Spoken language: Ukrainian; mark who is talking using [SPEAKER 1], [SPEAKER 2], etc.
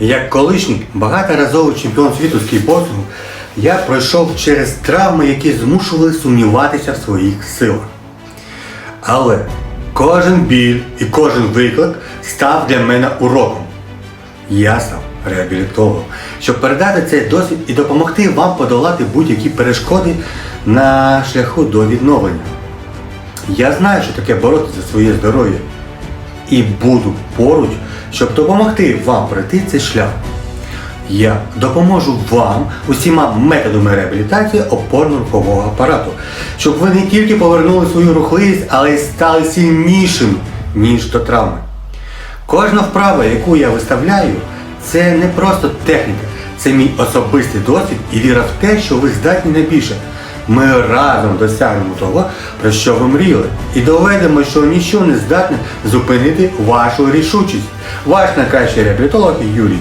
[SPEAKER 1] Як колишній багаторазовий чемпіон світу з кікбоксингу, я пройшов через травми, які змушували сумніватися в своїх силах. Але кожен біль і кожен виклик став для мене уроком. Я став реабілітологом, щоб передати цей досвід і допомогти вам подолати будь-які перешкоди на шляху до відновлення. Я знаю, що таке боротися за своє здоров'я і буду поруч, щоб допомогти вам пройти цей шлях. Я допоможу вам усіма методами реабілітації опорно-рухового апарату, щоб ви не тільки повернули свою рухливість, але й стали сильнішим, ніж до травми. Кожна вправа, яку я виставляю, це не просто техніка, це мій особистий досвід і віра в те, що ви здатні на більше. Ми разом досягнемо того, про що ви мріяли, і доведемо, що нічого не здатне зупинити вашу рішучість. Ваш найкращий реабілітолог Юрій.